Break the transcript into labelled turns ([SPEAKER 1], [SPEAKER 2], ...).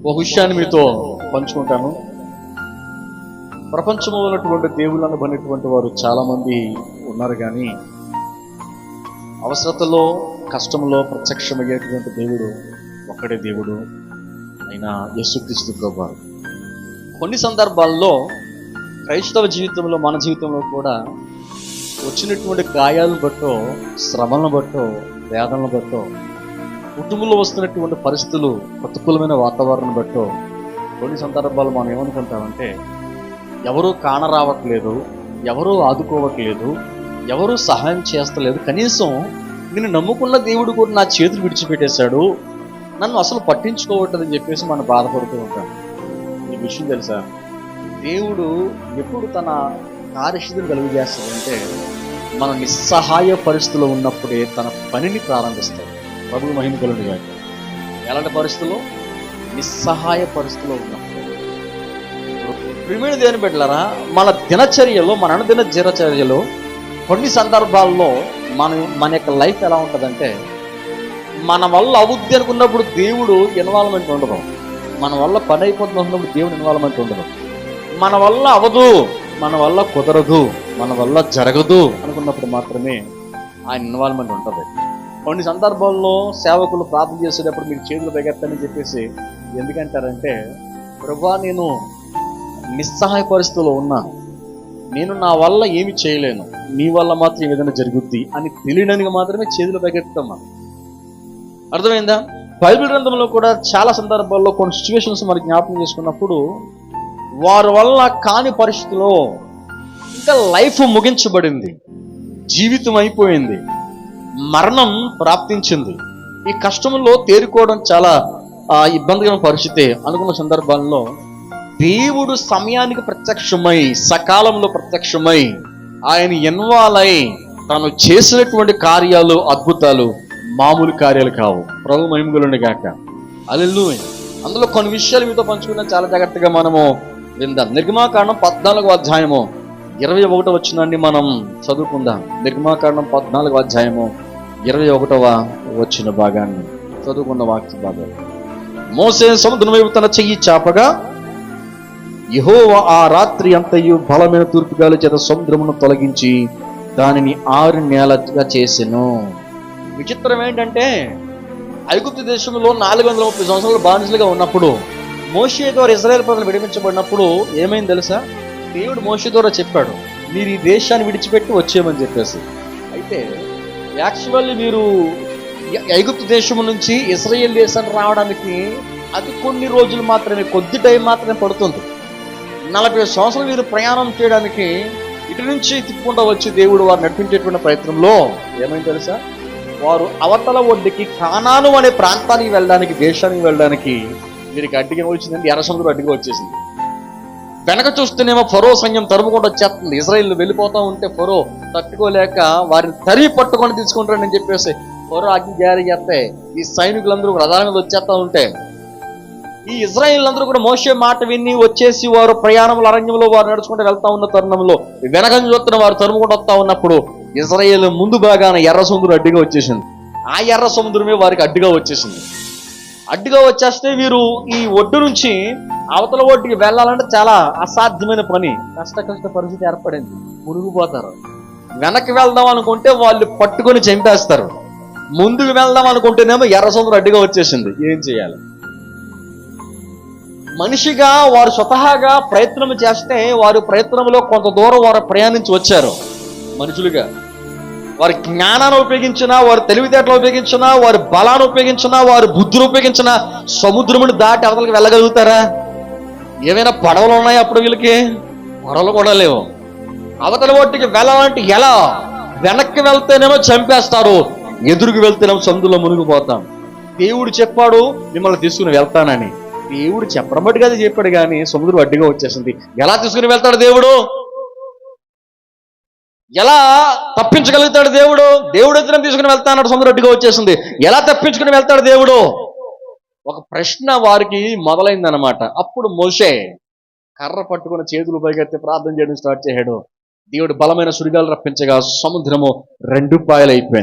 [SPEAKER 1] ఒక విషయాన్ని మీతో పంచుకుంటాను. ప్రపంచంలో ఉన్నటువంటి దేవుళ్ళను బనేటువంటి వారు చాలామంది ఉన్నారు కానీ అవసరతలో కష్టంలో ప్రత్యక్షమయ్యేటువంటి దేవుడు ఒక్కడే దేవుడు ఆయన యేసుక్రీస్తు ప్రభువారు కొన్ని సందర్భాల్లో క్రైస్తవ జీవితంలో మన జీవితంలో కూడా వచ్చినటువంటి గాయాలను బట్టో శ్రమలను బట్టో వేదనలు బట్టో కుటుంబంలో వస్తున్నటువంటి పరిస్థితులు ప్రతికూలమైన వాతావరణం బట్టో కొన్ని సందర్భాలు మనం ఏమనుకుంటామంటే ఎవరూ కానరావట్లేదు ఎవరూ ఆదుకోవట్లేదు ఎవరూ సహాయం చేస్తలేదు. కనీసం నేను నమ్ముకున్న దేవుడు కూడా నా చేతులు విడిచిపెట్టేశాడు నన్ను అసలు పట్టించుకోవట్లేదని చెప్పేసి మనం బాధపడుతూ ఉంటాం. ఈ విషయం తెలుసా? దేవుడు ఎప్పుడు తన కార్యశుద్ధిని కలుగజేస్తాడంటే మన నిస్సహాయ పరిస్థితిలో ఉన్నప్పుడే తన పనిని ప్రారంభిస్తాడు. ప్రభు మహిమ కలుగు గాక. ఎలాంటి పరిస్థితుల్లో? నిస్సహాయ పరిస్థితిలో ఉన్నాం. ప్రిమిడి దేని బిడ్డలారా మన దినచర్యలో మన అనుదిన దినచర్యలో కొన్ని సందర్భాల్లో మన మన యొక్క లైఫ్ ఎలా ఉంటుందంటే మన వల్ల అవుద్ది అనుకున్నప్పుడు దేవుడు ఇన్వాల్వ్మెంట్ ఉండదు. మన వల్ల పని అయిపోతుంది అనుకున్నప్పుడు దేవుడు ఇన్వాల్వ్మెంట్ ఉండదు. మన వల్ల అవదు మన వల్ల కుదరదు మన వల్ల జరగదు అనుకున్నప్పుడు మాత్రమే ఆయన ఇన్వాల్వ్మెంట్ ఉంటుంది. కొన్ని సందర్భాల్లో సేవకులు ప్రార్థన చేసేటప్పుడు మీకు చేతులు పెగెత్తని చెప్పేసి ఎందుకంటారంటే ప్రభా నేను నిస్సహాయ పరిస్థితుల్లో ఉన్నాను. నేను నా వల్ల ఏమి చేయలేను. నీ వల్ల మాత్రం ఏదైనా జరుగుద్ది అని తెలియడానికి మాత్రమే చేతులు పెగెత్తాం మనం. అర్థమైందా? బైబిల్ గ్రంథంలో కూడా చాలా సందర్భాల్లో కొన్ని సిచ్యువేషన్స్ మరి జ్ఞాపకం చేసుకున్నప్పుడు వారి వల్ల కాని పరిస్థితిలో ఇంకా లైఫ్ ముగించబడింది. జీవితం అయిపోయింది. మరణం ప్రాప్తించింది. ఈ కష్టంలో తేరుకోవడం చాలా ఇబ్బందిగా పరిస్థితి అనుకున్న సందర్భాల్లో దేవుడు సమయానికి ప్రత్యక్షమై సకాలంలో ప్రత్యక్షమై ఆయన ఇన్వాల్వ్ అయి తను చేసినటువంటి కార్యాలు అద్భుతాలు మామూలు కార్యాలు కావు. ప్రభు మహిమగులుండి కాక అల్లెల్లు అందులో కొన్ని విషయాలు మీతో పంచుకున్న చాలా జాగ్రత్తగా మనము విందాం. నిర్గమాకాండం పద్నాలుగో అధ్యాయము ఇరవై ఒకటి వచ్చినండి మనం చదువుకుందాం. నిర్గమాకాండం పద్నాలుగో అధ్యాయము ఇరవై ఒకటవ వచ్చిన భాగాన్ని చదువుకున్న వాక్య భాగం మోసే సముద్రం వైపు తన చెయ్యి చాపగా యెహోవా ఆ రాత్రి అంతయు బలమైన తూర్పుగాలి చేత సముద్రమును తొలగించి దానిని ఆరు నేలగా చేసెను. విచిత్రం ఏంటంటే ఐగుప్తు దేశంలో నాలుగు వందల ముప్పై సంవత్సరాలు బానిసలుగా ఉన్నప్పుడు మోషే ద్వారా ఇజ్రాయెల్ ప్రజలు విడిపించబడినప్పుడు ఏమైంది తెలుసా? దేవుడు మోషే ద్వారా చెప్పాడు మీరు ఈ దేశాన్ని విడిచిపెట్టి వచ్చేయమని చెప్పేసి. అయితే యాక్చువల్లీ మీరు ఐగుప్తు దేశం నుంచి ఇస్రాయేల్ దేశానికి రావడానికి అది కొన్ని రోజులు మాత్రమే కొద్ది టైం మాత్రమే పడుతుంది. నలభై సంవత్సరాలు మీరు ప్రయాణం చేయడానికి ఇటు నుంచి తిప్పకుండా వచ్చి దేవుడు వారు నడిపించేటువంటి ప్రయత్నంలో ఏమైంది తెలుసా? వారు అవతల ఒడ్డుకి కానాను అనే ప్రాంతానికి వెళ్ళడానికి దేశానికి వెళ్ళడానికి వీరికి అడ్డుగా వచ్చిందండి ఎర్ర సముద్రం అడ్డుగా వచ్చేసింది. వెనక చూస్తేనేమో ఫరో సైన్యం తరుముకుండా వచ్చేస్తుంది. ఇజ్రాయిల్ వెళ్ళిపోతా ఉంటే ఫరో తట్టుకోలేక వారిని తరిగి పట్టుకొని తీసుకుంటారని చెప్పేసి ఫరో అగ్ని జారీ చేస్తే ఈ సైనికులందరూ రథాల మీద వచ్చేస్తా ఉంటే ఈ ఇజ్రాయిల్ అందరూ కూడా మోసే మాట విని వచ్చేసి వారు ప్రయాణముల అరణ్యంలో వారు నడుచుకుంటూ వెళ్తా ఉన్న తరుణంలో వెనక చూస్తున్న వారు తరుముకుంటూ వస్తా ఉన్నప్పుడు ఇజ్రాయేల్ ముందు భాగాన ఎర్ర సముద్రం అడ్డుగా వచ్చేసింది. ఆ ఎర్ర సముద్రమే వారికి అడ్డుగా వచ్చేసింది. అడ్డుగా వచ్చేస్తే వీరు ఈ ఒడ్డు నుంచి అవతల ఒడ్డుకి వెళ్ళాలంటే చాలా అసాధ్యమైన పని. కష్ట కష్ట పరిస్థితి ఏర్పడింది. మునిగిపోతారు. వెనక్కి వెళ్దాం అనుకుంటే వాళ్ళు పట్టుకొని చంపేస్తారు. ముందుకు వెళ్దాం అనుకుంటేనేమో ఎర్ర అడ్డుగా వచ్చేసింది. ఏం చేయాలి? మనిషిగా వారు స్వతహాగా ప్రయత్నం చేస్తే వారు ప్రయత్నంలో కొంత దూరం వారు ప్రయాణించి వచ్చారు. మనుషులుగా. వారి జ్ఞానాన్ని ఉపయోగించినా వారి తెలివితేటలు ఉపయోగించినా వారి బలాన్ని ఉపయోగించినా వారి బుద్ధిని ఉపయోగించినా సముద్రముని దాటి అవతలకి వెళ్ళగలుగుతారా? ఏమైనా పడవలు ఉన్నాయా అప్పుడు వీళ్ళకి? పడవలు కూడా లేవు. అవతల ఒట్టికి వెళ్ళాలంటే ఎలా? వెనక్కి వెళ్తేనేమో చంపేస్తారు. ఎదురుకు వెళ్తేనేమో సందులో మునిగిపోతాం. దేవుడు చెప్పాడు మిమ్మల్ని తీసుకుని వెళ్తానని. దేవుడు చెప్పడం బట్టి కదా చెప్పాడు కానీ సముద్రం అడ్డుగా వచ్చేసింది. ఎలా తీసుకుని వెళ్తాడు దేవుడు? ఎలా తప్పించగలుగుతాడు దేవుడు? దేవుడు ఎదురు తీసుకుని వెళ్తాడు సముద్రం వచ్చేసింది. ఎలా తప్పించుకుని వెళ్తాడు దేవుడు? ఒక ప్రశ్న వారికి మొదలైందనమాట అప్పుడు మోషే కర్ర పట్టుకుని చేతులు పైకెత్తి ప్రార్థన చేయడం స్టార్ట్ చేశాడు. దేవుడు బలమైన సుడిగాలు రప్పించగా సముద్రము రెండు పాయలైపోయింది.